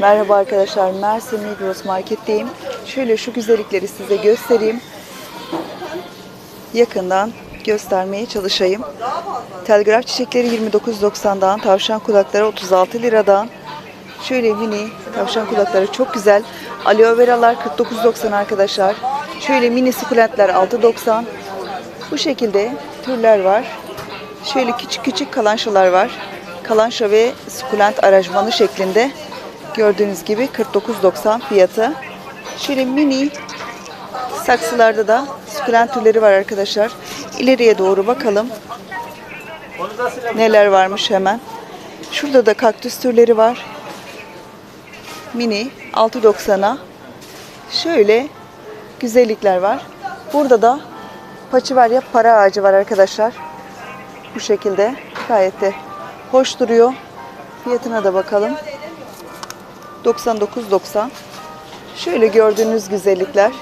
Merhaba arkadaşlar, Mersin Migros Market'teyim. Şöyle şu güzellikleri size göstereyim. Yakından göstermeye çalışayım. Telgraf çiçekleri 29.90'dan, tavşan kulakları 36 liradan. Şöyle mini tavşan kulakları çok güzel. Aloe veralar 49.90 arkadaşlar. Şöyle mini sukulentler 6.90. Bu şekilde türler var. Şöyle küçük küçük kalanşalar var. Kalanşa ve sukulent aranjmanı şeklinde. Gördüğünüz gibi 49.90 fiyatı. Şöyle mini saksılarda da sukulent türleri var arkadaşlar. İleriye doğru bakalım. Neler varmış hemen. Şurada da kaktüs türleri var. Mini 6.90'a. Şöyle güzellikler var. Burada da paçiverya para ağacı var arkadaşlar. Bu şekilde gayet de hoş duruyor. Fiyatına da bakalım. 99.90. Şöyle gördüğünüz güzellikler.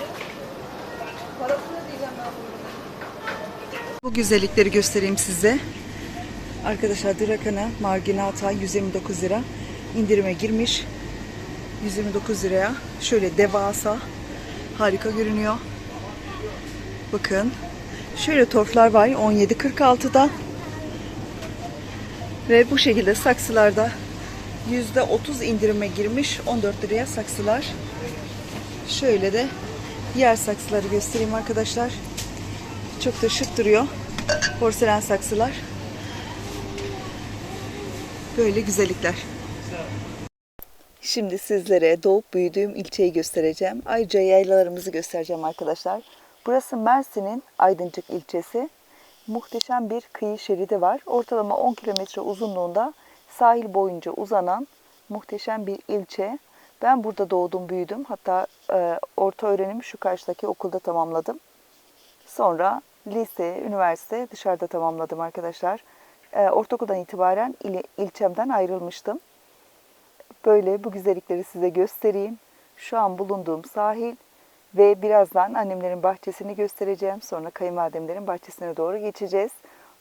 Bu güzellikleri göstereyim size. Arkadaşlar Drakana Marginata 129 lira indirime girmiş. 129 liraya şöyle devasa harika görünüyor. Bakın. Şöyle torflar var 17.46'da. Ve bu şekilde saksılarda %30 indirime girmiş 14 liraya saksılar. Şöyle de diğer saksıları göstereyim arkadaşlar. Çok da şık duruyor. Porselen saksılar. Böyle güzellikler. Şimdi sizlere doğup büyüdüğüm ilçeyi göstereceğim. Ayrıca yaylalarımızı göstereceğim arkadaşlar. Burası Mersin'in Aydıncık ilçesi. Muhteşem bir kıyı şeridi var. Ortalama 10 kilometre uzunluğunda sahil boyunca uzanan muhteşem bir ilçe. Ben burada doğdum, büyüdüm. Hatta e, orta öğrenimi şu karşıdaki okulda tamamladım. Sonra lise, üniversite dışarıda tamamladım arkadaşlar. E, ortaokuldan itibaren il, ilçemden ayrılmıştım. Böyle bu güzellikleri size göstereyim. Şu an bulunduğum sahil ve birazdan annemlerin bahçesini göstereceğim. Sonra kayınvalidemlerin bahçesine doğru geçeceğiz.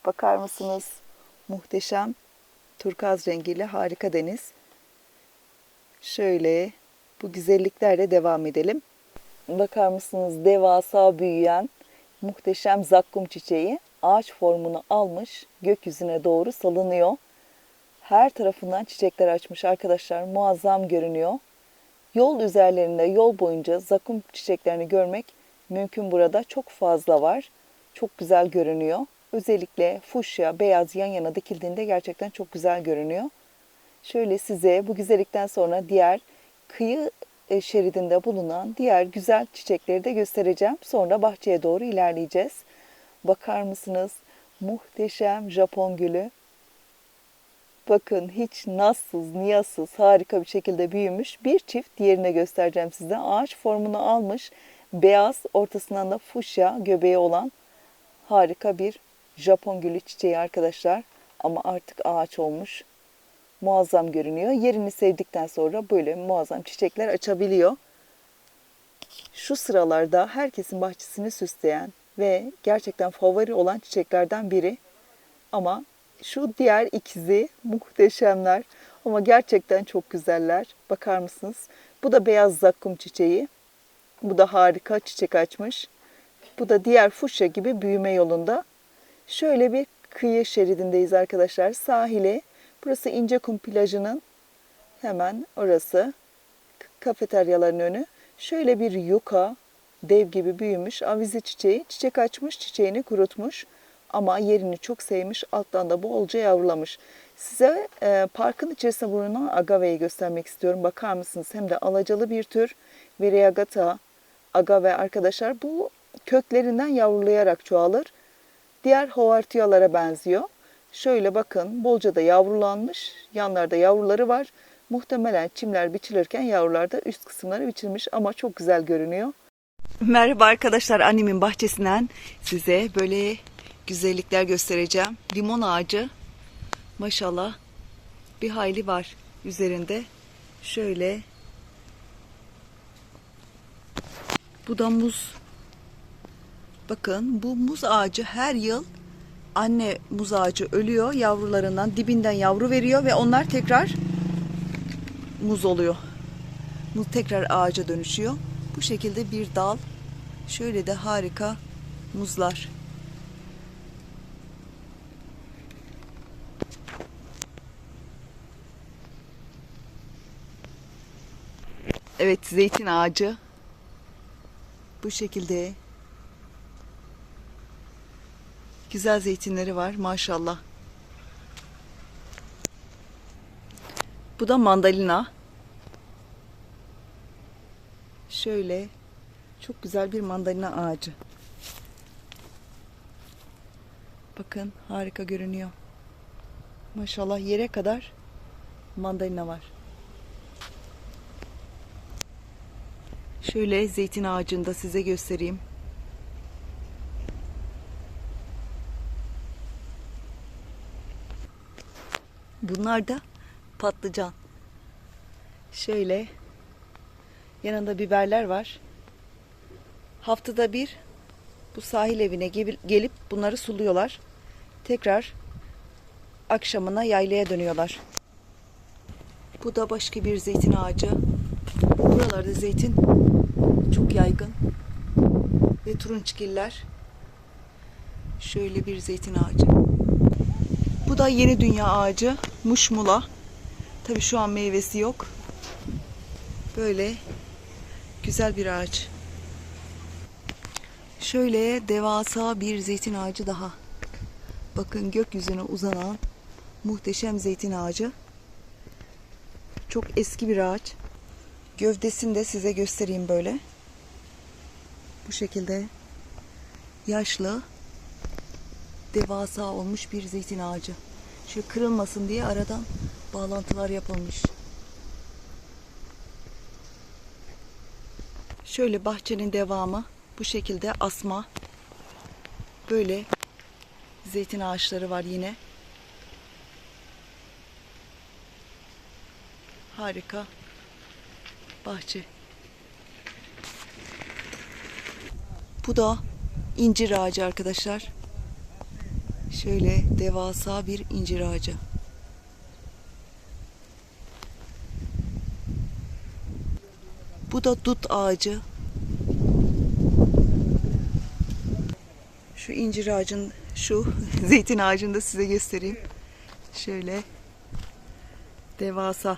Bakar mısınız? Muhteşem turkaz rengiyle harika deniz. Şöyle bu güzelliklerle devam edelim. Bakar mısınız devasa büyüyen muhteşem zakkum çiçeği ağaç formunu almış gökyüzüne doğru salınıyor. Her tarafından çiçekler açmış arkadaşlar muazzam görünüyor. Yol üzerlerinde yol boyunca zakkum çiçeklerini görmek mümkün burada. Çok fazla var. Çok güzel görünüyor. Özellikle fuşya, beyaz yan yana dikildiğinde gerçekten çok güzel görünüyor. Şöyle size bu güzellikten sonra diğer kıyı e, şeridinde bulunan diğer güzel çiçekleri de göstereceğim. Sonra bahçeye doğru ilerleyeceğiz. Bakar mısınız? Muhteşem Japon gülü. Bakın hiç nazsız, niyazsız, harika bir şekilde büyümüş. Bir çift diğerine göstereceğim size. Ağaç formunu almış. Beyaz, ortasından da fuşya göbeği olan harika bir Japon gülü çiçeği arkadaşlar. Ama artık ağaç olmuş. Muazzam görünüyor. Yerini sevdikten sonra böyle muazzam çiçekler açabiliyor. Şu sıralarda herkesin bahçesini süsleyen ve gerçekten favori olan çiçeklerden biri. Ama şu diğer ikizi muhteşemler ama gerçekten çok güzeller. Bakar mısınız? Bu da beyaz zakkum çiçeği. Bu da harika çiçek açmış. Bu da diğer fuşya gibi büyüme yolunda. Şöyle bir kıyı şeridindeyiz arkadaşlar. Sahile. Burası İncekum plajının hemen orası. Kafeteryaların önü. Şöyle bir yuka dev gibi büyümüş avize çiçeği. Çiçek açmış, çiçeğini kurutmuş ama yerini çok sevmiş. Alttan da bolca yavrulamış. Size e, parkın içerisinde bulunan agaveyi göstermek istiyorum. Bakar mısınız? Hem de alacalı bir tür. Variegata agave arkadaşlar. Bu köklerinden yavrulayarak çoğalır. Diğer hovartiyalara benziyor. Şöyle bakın bolca da yavrulanmış. Yanlarda yavruları var. Muhtemelen çimler biçilirken yavrular da üst kısımları biçilmiş ama çok güzel görünüyor. Merhaba arkadaşlar annemin bahçesinden size böyle güzellikler göstereceğim. Limon ağacı maşallah bir hayli var üzerinde. Şöyle bu da muz. Bakın bu muz ağacı her yıl anne muz ağacı ölüyor yavrularından dibinden yavru veriyor ve onlar tekrar muz oluyor. muz tekrar ağaca dönüşüyor. Bu şekilde bir dal. Şöyle de harika muzlar. Evet zeytin ağacı. Bu şekilde güzel zeytinleri var maşallah. Bu da mandalina. Şöyle çok güzel bir mandalina ağacı. Bakın harika görünüyor. Maşallah yere kadar mandalina var. Şöyle zeytin ağacını da size göstereyim. Bunlar da patlıcan. Şöyle yanında biberler var. Haftada bir bu sahil evine gel- gelip bunları suluyorlar. Tekrar akşamına yaylaya dönüyorlar. Bu da başka bir zeytin ağacı. Buralarda zeytin çok yaygın. Ve turunçgiller. Şöyle bir zeytin ağacı. Bu da yeni dünya ağacı. Muşmula. Tabi şu an meyvesi yok. Böyle güzel bir ağaç. Şöyle devasa bir zeytin ağacı daha. Bakın gökyüzüne uzanan muhteşem zeytin ağacı. Çok eski bir ağaç. Gövdesini de size göstereyim böyle. Bu şekilde yaşlı devasa olmuş bir zeytin ağacı. Şu kırılmasın diye aradan bağlantılar yapılmış. Şöyle bahçenin devamı bu şekilde asma böyle zeytin ağaçları var yine. Harika bahçe. Bu da incir ağacı arkadaşlar. Şöyle devasa bir incir ağacı. Bu da dut ağacı. Şu incir ağacın, şu zeytin ağacını da size göstereyim. Şöyle devasa.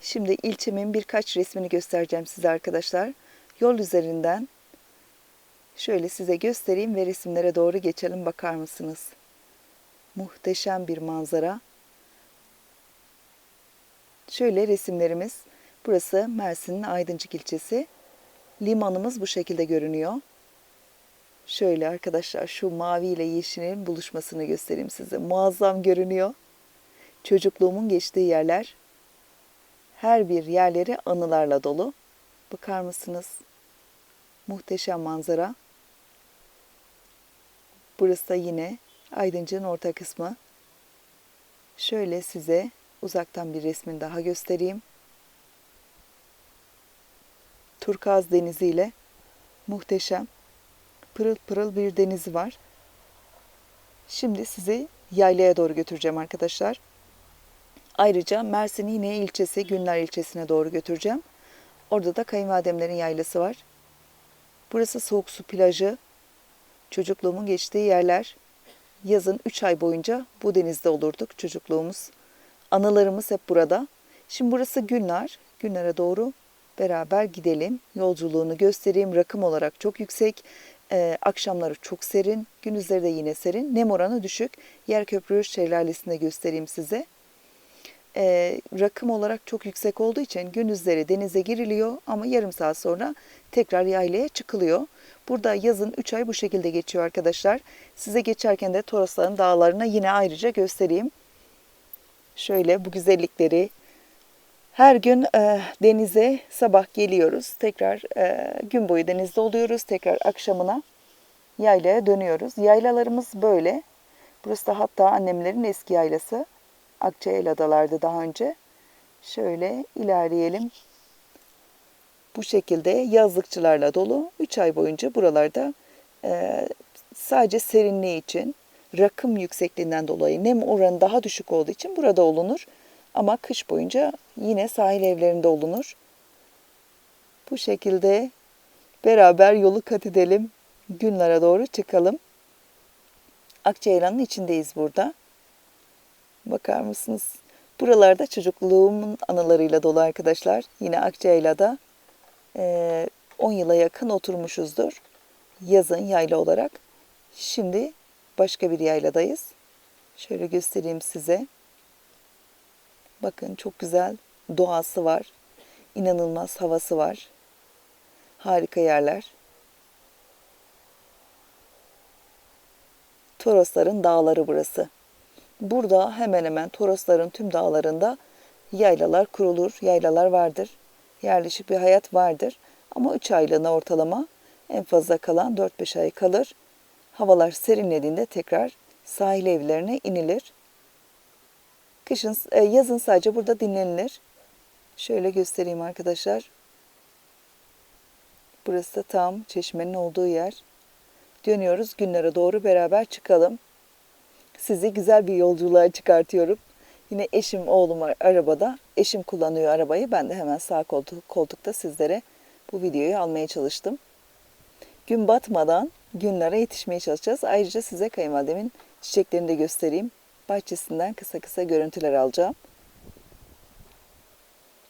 Şimdi ilçemin birkaç resmini göstereceğim size arkadaşlar. Yol üzerinden şöyle size göstereyim ve resimlere doğru geçelim bakar mısınız? Muhteşem bir manzara. Şöyle resimlerimiz. Burası Mersin'in Aydıncık ilçesi. Limanımız bu şekilde görünüyor. Şöyle arkadaşlar şu mavi ile yeşilin buluşmasını göstereyim size. Muazzam görünüyor. Çocukluğumun geçtiği yerler. Her bir yerleri anılarla dolu. Bakar mısınız? Muhteşem manzara. Burası da yine Aydıncık'ın orta kısmı. Şöyle size uzaktan bir resmini daha göstereyim. Turkaz denizi ile muhteşem pırıl pırıl bir denizi var. Şimdi sizi yaylaya doğru götüreceğim arkadaşlar. Ayrıca Mersin yine ilçesi Günler ilçesine doğru götüreceğim. Orada da kayınvalidemlerin yaylası var. Burası soğuk su plajı. Çocukluğumun geçtiği yerler. Yazın 3 ay boyunca bu denizde olurduk çocukluğumuz. Anılarımız hep burada. Şimdi burası Günler. Günler'e doğru beraber gidelim. Yolculuğunu göstereyim. Rakım olarak çok yüksek. Ee, akşamları çok serin. Gündüzleri de yine serin. Nem oranı düşük. Yer köprü şelalesinde göstereyim size. Ee, rakım olarak çok yüksek olduğu için gündüzleri denize giriliyor ama yarım saat sonra tekrar yaylaya çıkılıyor. Burada yazın 3 ay bu şekilde geçiyor arkadaşlar. Size geçerken de Torosların dağlarına yine ayrıca göstereyim. Şöyle bu güzellikleri her gün e, denize sabah geliyoruz. Tekrar e, gün boyu denizde oluyoruz. Tekrar akşamına yaylaya dönüyoruz. Yaylalarımız böyle. Burası da hatta annemlerin eski yaylası. Akçayel Adalar'dı daha önce. Şöyle ilerleyelim. Bu şekilde yazlıkçılarla dolu 3 ay boyunca buralarda e, sadece serinliği için rakım yüksekliğinden dolayı nem oranı daha düşük olduğu için burada olunur. Ama kış boyunca yine sahil evlerinde olunur. Bu şekilde beraber yolu kat edelim. Günlere doğru çıkalım. Akçaylan'ın içindeyiz burada. Bakar mısınız? Buralarda çocukluğumun anılarıyla dolu arkadaşlar. Yine Akçayla'da 10 yıla yakın oturmuşuzdur. Yazın yayla olarak. Şimdi başka bir yayladayız. Şöyle göstereyim size. Bakın çok güzel doğası var. İnanılmaz havası var. Harika yerler. Torosların dağları burası. Burada hemen hemen Torosların tüm dağlarında yaylalar kurulur, yaylalar vardır. Yerleşik bir hayat vardır. Ama 3 aylığına ortalama en fazla kalan 4-5 ay kalır. Havalar serinlediğinde tekrar sahil evlerine inilir. Kışın, e, yazın sadece burada dinlenilir. Şöyle göstereyim arkadaşlar. Burası da tam çeşmenin olduğu yer. Dönüyoruz günlere doğru beraber çıkalım. Sizi güzel bir yolculuğa çıkartıyorum. Yine eşim, oğlum arabada. Eşim kullanıyor arabayı. Ben de hemen sağ koltuk, koltukta sizlere bu videoyu almaya çalıştım. Gün batmadan günlere yetişmeye çalışacağız. Ayrıca size kayınvalidemin çiçeklerini de göstereyim. Bahçesinden kısa kısa görüntüler alacağım.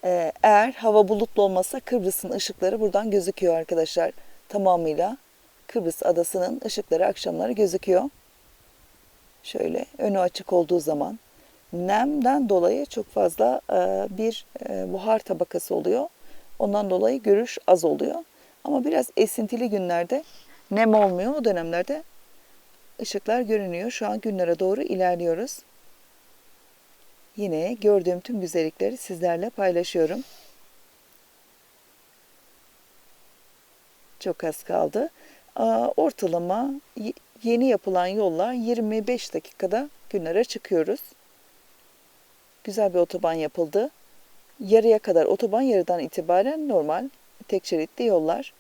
Ee, eğer hava bulutlu olmasa Kıbrıs'ın ışıkları buradan gözüküyor arkadaşlar. Tamamıyla Kıbrıs adasının ışıkları akşamları gözüküyor. Şöyle önü açık olduğu zaman nemden dolayı çok fazla e, bir e, buhar tabakası oluyor. Ondan dolayı görüş az oluyor. Ama biraz esintili günlerde nem olmuyor. O dönemlerde ışıklar görünüyor. Şu an günlere doğru ilerliyoruz. Yine gördüğüm tüm güzellikleri sizlerle paylaşıyorum. Çok az kaldı. Ortalama yeni yapılan yollar 25 dakikada günlere çıkıyoruz. Güzel bir otoban yapıldı. Yarıya kadar otoban yarıdan itibaren normal tek şeritli yollar.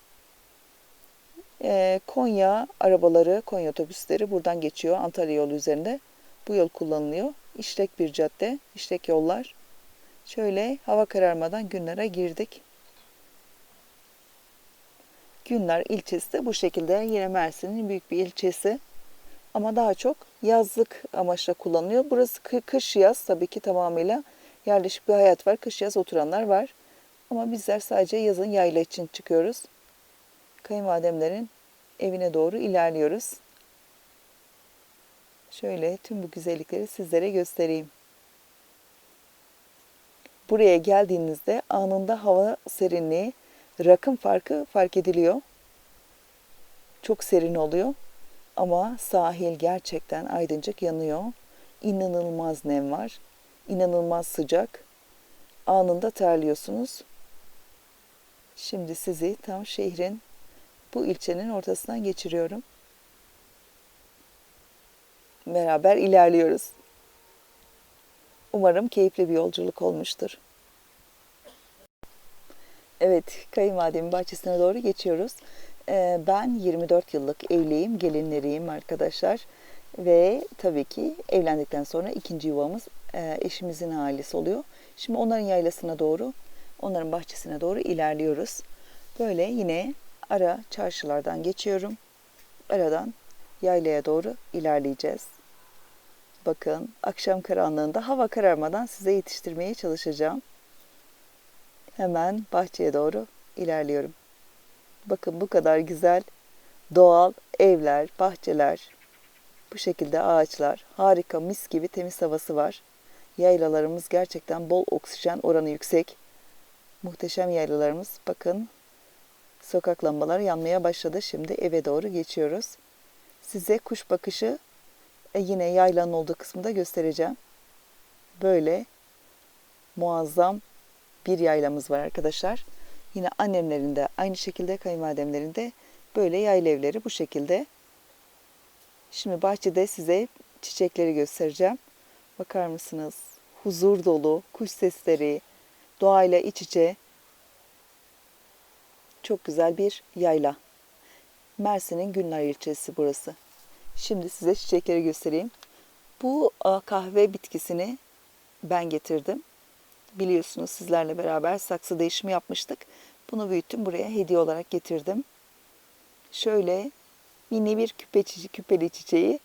Ee, Konya arabaları, Konya otobüsleri buradan geçiyor Antalya yolu üzerinde. Bu yol kullanılıyor. İşlek bir cadde, işlek yollar. Şöyle hava kararmadan günlere girdik. Günler ilçesi de bu şekilde yine Mersin'in büyük bir ilçesi. Ama daha çok yazlık amaçla kullanılıyor. Burası kış yaz tabii ki tamamıyla yerleşik bir hayat var. Kış yaz oturanlar var. Ama bizler sadece yazın yayla için çıkıyoruz. Kayınvalidemlerin evine doğru ilerliyoruz. Şöyle tüm bu güzellikleri sizlere göstereyim. Buraya geldiğinizde anında hava serinliği, rakım farkı fark ediliyor. Çok serin oluyor. Ama sahil gerçekten aydıncık yanıyor. İnanılmaz nem var. İnanılmaz sıcak. Anında terliyorsunuz. Şimdi sizi tam şehrin bu ilçenin ortasından geçiriyorum. Beraber ilerliyoruz. Umarım keyifli bir yolculuk olmuştur. Evet, kayınvalidemin bahçesine doğru geçiyoruz. Ee, ben 24 yıllık evliyim, gelinleriyim arkadaşlar. Ve tabii ki evlendikten sonra ikinci yuvamız e, eşimizin ailesi oluyor. Şimdi onların yaylasına doğru, onların bahçesine doğru ilerliyoruz. Böyle yine ara çarşılardan geçiyorum. Aradan yaylaya doğru ilerleyeceğiz. Bakın akşam karanlığında hava kararmadan size yetiştirmeye çalışacağım. Hemen bahçeye doğru ilerliyorum. Bakın bu kadar güzel doğal evler, bahçeler, bu şekilde ağaçlar, harika mis gibi temiz havası var. Yaylalarımız gerçekten bol oksijen oranı yüksek. Muhteşem yaylalarımız. Bakın sokak lambaları yanmaya başladı. Şimdi eve doğru geçiyoruz. Size kuş bakışı e, yine yaylanın olduğu kısmında göstereceğim. Böyle muazzam bir yaylamız var arkadaşlar. Yine annemlerin de aynı şekilde kayınvalidemlerin de böyle yayla evleri bu şekilde. Şimdi bahçede size çiçekleri göstereceğim. Bakar mısınız? Huzur dolu, kuş sesleri, doğayla iç içe. Çok güzel bir yayla. Mersin'in Günler ilçesi burası. Şimdi size çiçekleri göstereyim. Bu kahve bitkisini ben getirdim. Biliyorsunuz sizlerle beraber saksı değişimi yapmıştık. Bunu büyüttüm buraya hediye olarak getirdim. Şöyle mini bir küpe küpeli çiçeği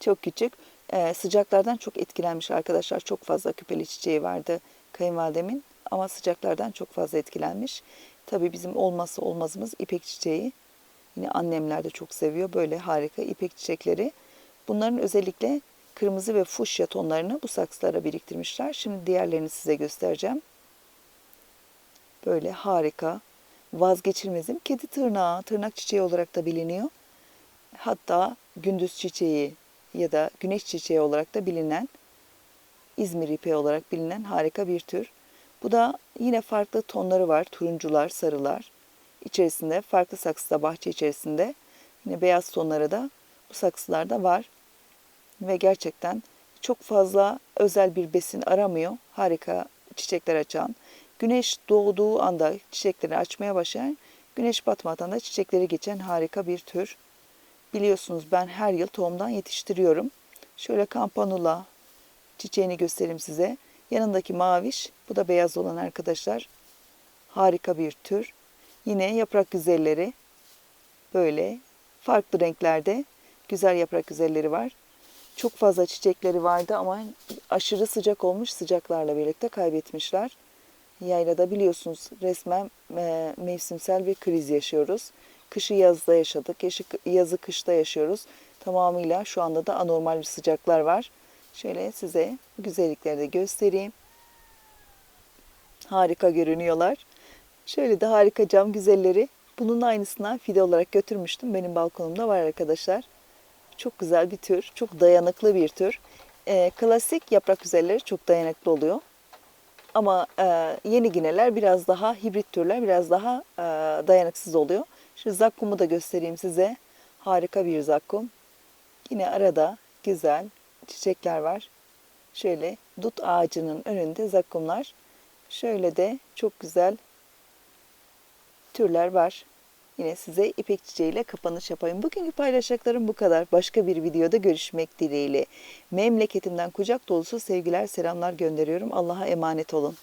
çok küçük. Ee, sıcaklardan çok etkilenmiş arkadaşlar. Çok fazla küpeli çiçeği vardı kayınvalidemin ama sıcaklardan çok fazla etkilenmiş. Tabii bizim olmazsa olmazımız ipek çiçeği. Yine annemler de çok seviyor böyle harika ipek çiçekleri. Bunların özellikle kırmızı ve fuşya tonlarını bu saksılara biriktirmişler. Şimdi diğerlerini size göstereceğim. Böyle harika, vazgeçilmezim kedi tırnağı, tırnak çiçeği olarak da biliniyor. Hatta gündüz çiçeği ya da güneş çiçeği olarak da bilinen İzmir ipeği olarak bilinen harika bir tür. Bu da yine farklı tonları var. Turuncular, sarılar. İçerisinde farklı saksıda bahçe içerisinde yine beyaz tonları da bu saksılarda var. Ve gerçekten çok fazla özel bir besin aramıyor. Harika çiçekler açan. Güneş doğduğu anda çiçekleri açmaya başlayan, güneş batmadan da çiçekleri geçen harika bir tür. Biliyorsunuz ben her yıl tohumdan yetiştiriyorum. Şöyle kampanula çiçeğini göstereyim size. Yanındaki maviş, bu da beyaz olan arkadaşlar. Harika bir tür. Yine yaprak güzelleri böyle farklı renklerde güzel yaprak güzelleri var. Çok fazla çiçekleri vardı ama aşırı sıcak olmuş sıcaklarla birlikte kaybetmişler. Yaylada biliyorsunuz resmen e, mevsimsel bir kriz yaşıyoruz. Kışı yazda yaşadık, yazı kışta yaşıyoruz. Tamamıyla şu anda da anormal bir sıcaklar var. Şöyle size güzellikleri de göstereyim. Harika görünüyorlar. Şöyle de harika cam güzelleri. Bunun aynısından fide olarak götürmüştüm. Benim balkonumda var arkadaşlar. Çok güzel bir tür. Çok dayanıklı bir tür. Ee, klasik yaprak güzelleri çok dayanıklı oluyor. Ama e, yeni gineler biraz daha hibrit türler biraz daha e, dayanıksız oluyor. Şu zakkumu da göstereyim size. Harika bir zakkum. Yine arada güzel çiçekler var. Şöyle dut ağacının önünde zakkumlar. Şöyle de çok güzel türler var. Yine size ipek çiçeğiyle kapanış yapayım. Bugünkü paylaşacaklarım bu kadar. Başka bir videoda görüşmek dileğiyle. Memleketimden kucak dolusu sevgiler, selamlar gönderiyorum. Allah'a emanet olun.